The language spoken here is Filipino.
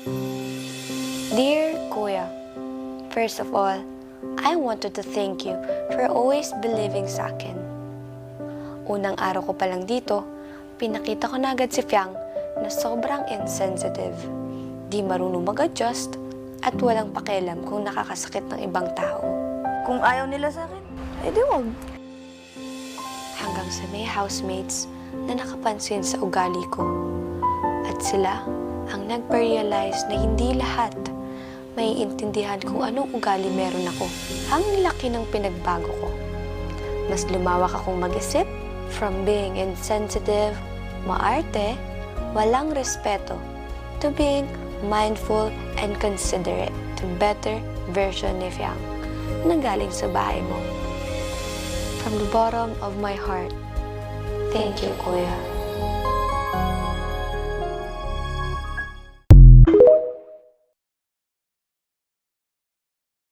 Dear Kuya, first of all, I wanted to thank you for always believing sa akin. Unang araw ko pa lang dito, pinakita ko na agad si Fiang na sobrang insensitive. Di marunong mag-adjust at walang pakialam kung nakakasakit ng ibang tao. Kung ayaw nila sa akin, edi wag. Hanggang sa may housemates na nakapansin sa ugali ko. At sila ang nagpa-realize na hindi lahat may intindihan kung anong ugali meron ako. Ang laki ng pinagbago ko. Mas lumawak akong mag-isip from being insensitive, maarte, walang respeto, to being mindful and considerate to better version ni Fiang na galing sa bahay mo. From the bottom of my heart, thank you, Kuya.